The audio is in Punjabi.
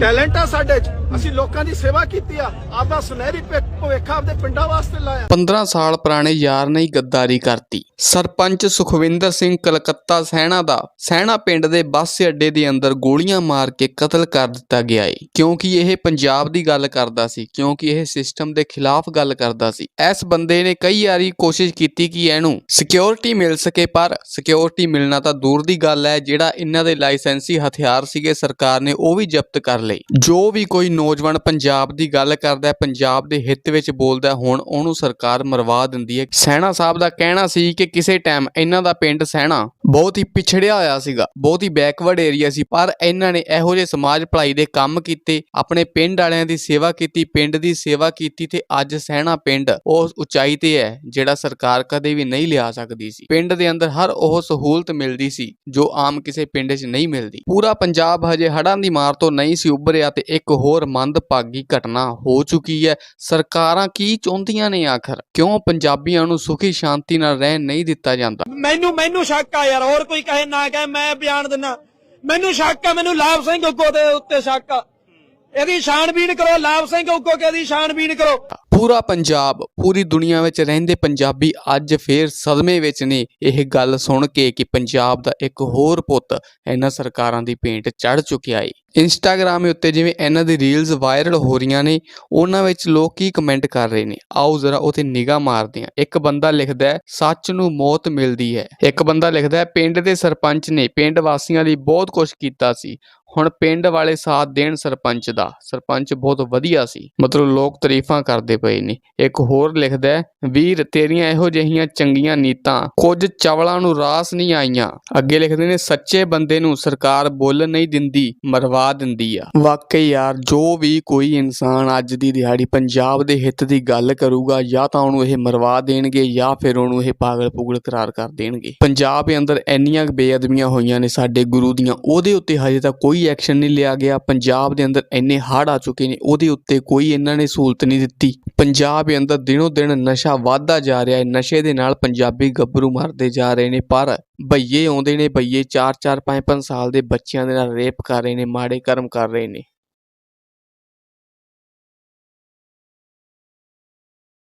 ਟੈਲੈਂਟ ਆ ਸਾਡੇ 'ਚ। ਅਸੀਂ ਲੋਕਾਂ ਦੀ ਸੇਵਾ ਕੀਤੀ ਆ। ਆਪਦਾ ਸੁਨਹਿਰੀ ਭਿ- ਭਵਿੱਖ ਆਪਦੇ ਪਿੰਡਾਂ ਵਾਸਤੇ ਲਾਇਆ। 15 ਸਾਲ ਪੁਰਾਣੇ ਯਾਰ ਨੇ ਹੀ ਗੱਦਾਰੀ ਕਰਤੀ। ਸਰਪੰਚ ਸੁਖਵਿੰਦਰ ਸਿੰਘ ਕਲਕੱਤਾ ਸਹਿਣਾ ਦਾ ਸਹਿਣਾ ਪਿੰਡ ਦੇ ਬੱਸ ਅੱਡੇ ਦੇ ਅੰਦਰ ਗੋਲੀਆਂ ਮਾਰ ਕੇ ਕਤਲ ਕਰ ਦਿੱਤਾ ਗਿਆ ਏ। ਕਿਉਂਕਿ ਇਹ ਪੰਜਾਬ ਦੀ ਗੱਲ ਕਰਦਾ ਸੀ, ਕਿਉਂਕਿ ਇਹ ਸਿਸਟਮ ਦੇ ਖਿਲਾਫ ਗੱਲ ਕਰਦਾ ਸੀ। ਇਸ ਬੰਦੇ ਨੇ ਕਈ ਵਾਰੀ ਕੋਸ਼ਿਸ਼ ਕੀਤੀ ਕਿ ਇਹਨੂੰ ਸਿਕਿਉਰਿਟੀ ਮਿਲ ਸਕੇ, ਪਰ ਸਿਕਿਉਰਿਟੀ ਮਿਲਣਾ ਤਾਂ ਦੂਰ ਦੀ ਗੱਲ ਹੈ, ਜਿਹੜਾ ਇਹਨਾਂ ਦੇ ਲਾਇਸੈਂਸੀ ਹਥਿਆਰ ਸੀਗੇ ਸਰਕਾਰ ਨੇ ਉਹ ਵੀ ਜ਼ਬਤ ਕਰ ਲਏ। ਜੋ ਵੀ ਕੋਈ ਨੌਜਵਾਨ ਪੰਜਾਬ ਦੀ ਗੱਲ ਕਰਦਾ ਹੈ, ਪੰਜਾਬ ਦੇ ਹਿੱਤ ਵਿੱਚ ਬੋਲਦਾ ਹੁਣ ਉਹਨੂੰ ਸਰਕਾਰ ਮਰਵਾ ਦਿੰਦੀ ਹੈ। ਸੈਣਾ ਸਾਹਿਬ ਦਾ ਕਹਿਣਾ ਸੀ ਕਿ ਕਿਸੇ ਟਾਈਮ ਇਹਨਾਂ ਦਾ ਪਿੰਡ ਸੈਣਾ ਬਹੁਤ ਹੀ ਪਿਛੜਿਆ ਹੋਇਆ ਸੀਗਾ, ਬਹੁਤ ਹੀ ਬੈਕਵਰਡ ਏਰੀਆ ਸੀ, ਪਰ ਇਹਨਾਂ ਨੇ ਇਹੋ ਜਿਹੇ ਸਮਾਜ ਭਲਾਈ ਦੇ ਕੰਮ ਕੀਤੇ, ਆਪਣੇ ਪਿੰਡ ਵਾਲਿਆਂ ਦੀ ਸੇਵਾ ਕੀਤੀ, ਪਿੰਡ ਦੀ ਸੇਵਾ ਕੀਤੀ ਤੇ ਅੱਜ ਸੈਣਾ ਪਿੰਡ ਉਸ ਉਚਾਈ ਤੇ ਹੈ, ਜਿਹੜਾ ਸਰਕਾਰ ਕਦੇ ਵੀ ਨਹੀਂ ਲਿਆ ਸਕਦੀ ਸੀ। ਪਿੰਡ ਦੇ ਅੰਦਰ ਹਰ ਉਹ ਸਹੂਲਤ ਮਿਲਦੀ ਸੀ, ਜੋ ਆਮ ਕਿਸੇ ਪਿੰਡ 'ਚ ਨਹੀਂ ਮਿਲਦੀ। ਪੂਰਾ ਪੰਜਾਬ ਹਜੇ ਹੜਾਂ ਦੀ ਮਾਰ ਤੋਂ ਨਹੀਂ ਸੀ ਉੱਭਰਿਆ ਤੇ ਇੱਕ ਹੋਰ ਮੰਦਭਾਗੀ ਘਟਨਾ ਹੋ ਚੁੱਕੀ ਹੈ, ਸਰਕਾਰ ਕੀ ਚਾਹੁੰਦੀਆਂ ਨੇ ਆਖਰ? ਕਿਉਂ ਪੰਜਾਬੀਆਂ ਨੂੰ ਸੁਖੀ ਸ਼ਾਂਤੀ ਨਾਲ ਰਹਿਣ ਨਹੀਂ ਦਿੱਤਾ ਜਾਂਦਾ? ਮੈਨੂੰ ਮੈਨੂੰ ਸ਼ੱਕ ਆ ਯਾਰ, ਹੋਰ ਕੋਈ ਕਹੇ ਨਾ ਕਹੇ, ਮੈਂ ਬਿਆਨ ਦਿੰਨਾ ਮੈਨੂੰ ਸ਼ੱਕ ਆ, ਮੈਨੂੰ ਲਾਭ ਸਿੰਘ ਉੱਗੋ ਦੇ ਉੱਤੇ ਸ਼ੱਕ ਆ। ਇਹਦੀ ਛਾਣਬੀਣ ਕਰੋ, ਲਾਭ ਸਿੰਘ ਉੱਗੋ ਕੇ ਇਹਦੀ ਛਾਣਬੀਣ ਕਰੋ। ਪੂਰਾ ਪੰਜਾਬ, ਪੂਰੀ ਦੁਨੀਆ ਵਿੱਚ ਰਹਿੰਦੇ ਪੰਜਾਬੀ ਅੱਜ ਫੇਰ ਸਦਮੇ ਵਿੱਚ ਨੇ। ਇਹ ਗੱਲ ਸੁਣ ਕੇ ਕਿ ਪੰਜਾਬ ਦਾ ਇੱਕ ਹੋਰ ਪੁੱਤ ਇਹਨਾਂ ਸਰਕਾਰਾਂ ਦੀ ਭੇਂਟ ਚੜ ਚੁੱਕਿਆ ਏ। ਇੰਸਟਾਗ੍ਰਾਮ ਉੱਤੇ ਜਿਵੇਂ ਇਹਨਾਂ ਦੀ ਰੀਲਸ ਵਾਇਰਲ ਹੋ ਰਹੀਆਂ ਨੇ, ਉਹਨਾਂ ਵਿੱਚ ਲੋਕ ਕੀ ਕਮੈਂਟ ਕਰ ਰਹੇ ਨੇ? ਆਓ ਜ਼ਰਾ ਉਥੇ ਨਿਗਾਹ ਮਾਰਦੇ ਹਾਂ। ਇੱਕ ਬੰਦਾ ਲਿਖਦਾ ਹੈ, ਸੱਚ ਨੂੰ ਮੌਤ ਮਿਲਦੀ ਹੈ। ਇੱਕ ਬੰਦਾ ਲਿਖਦਾ ਹੈ, ਪਿੰਡ ਦੇ ਸਰਪੰਚ ਨੇ ਪਿੰਡ ਵਾਸੀਆਂ ਲਈ ਬਹੁਤ ਕੁਝ ਕੀਤਾ ਸੀ। ਹੁਣ ਪਿੰਡ ਵਾਲੇ ਸਾਥ ਦੇਣ ਸਰਪੰਚ ਦਾ। ਸਰਪੰਚ ਬਹੁਤ ਵਧੀਆ ਸੀ। ਮਤਲਬ ਲੋਕ ਤਾਰੀਫਾਂ ਕਰਦੇ ਪਏ ਨੇ। ਇੱਕ ਹੋਰ ਲਿਖਦਾ ਹੈ, ਵੀਰ, ਤੇਰੀਆਂ ਇਹੋ ਜਿਹੀਆਂ ਚੰਗੀਆਂ ਨੀਤਾਂ ਕੁਝ ਚਵਲਾਂ ਨੂੰ ਰਾਸ ਨਹੀਂ ਆਈਆਂ। ਅੱਗੇ ਲਿਖਦੇ ਨੇ, ਸੱਚੇ ਬੰਦੇ ਨੂੰ ਸਰਕਾਰ ਬੋਲਣ ਨਹੀਂ ਦਿੰਦੀ, ਮਰਵਾ ਦਿੰਦੀ ਆ। ਵਾਕਈ ਯਾਰ, ਜੋ ਵੀ ਕੋਈ ਇਨਸਾਨ ਅੱਜ ਦੀ ਦਿਹਾੜੀ ਪੰਜਾਬ ਦੇ ਹਿੱਤ ਦੀ ਗੱਲ ਕਰੂਗਾ, ਜਾਂ ਤਾਂ ਉਹਨੂੰ ਇਹ ਮਰਵਾ ਦੇਣਗੇ, ਜਾਂ ਫਿਰ ਉਹਨੂੰ ਇਹ ਪਾਗਲ ਪੁਗਲ ਕਰਾਰ ਕਰ ਦੇਣਗੇ। ਪੰਜਾਬ ਦੇ ਅੰਦਰ ਇੰਨੀਆਂ ਕੁ ਬੇਅਦਬੀਆਂ ਹੋਈਆਂ ਨੇ ਸਾਡੇ ਗੁਰੂ ਦੀਆਂ, ਉਹਦੇ ਉੱਤੇ ਹਜੇ ਤੱਕ ਕੋਈ ਐਕਸ਼ਨ ਨਹੀਂ ਲਿਆ ਗਿਆ। ਪੰਜਾਬ ਦੇ ਅੰਦਰ ਇੰਨੇ ਹੜ੍ਹ ਆ ਚੁੱਕੇ ਨੇ, ਉਹਦੇ ਉੱਤੇ ਕੋਈ ਇਹਨਾਂ ਨੇ ਸਹੂਲਤ ਨਹੀਂ ਦਿੱਤੀ। ਪੰਜਾਬ ਦੇ ਅੰਦਰ ਦਿਨੋ ਦਿਨ ਨਸ਼ਾ ਵੱਧਦਾ ਜਾ ਰਿਹਾ ਹੈ, ਨਸ਼ੇ ਦੇ ਨਾਲ ਪੰਜਾਬੀ ਗੱਭਰੂ ਮਰਦੇ ਜਾ ਰਹੇ ਨੇ, ਪਰ ਬਈਏ ਆਉਂਦੇ ਨੇ, ਬਈਏ 4-4 5-5 ਸਾਲ ਦੇ ਬੱਚਿਆਂ ਦੇ ਨਾਲ ਰੇਪ ਕਰ ਰਹੇ ਨੇ, ਮਾੜੇ ਕਰਮ ਕਰ ਰਹੇ ਨੇ।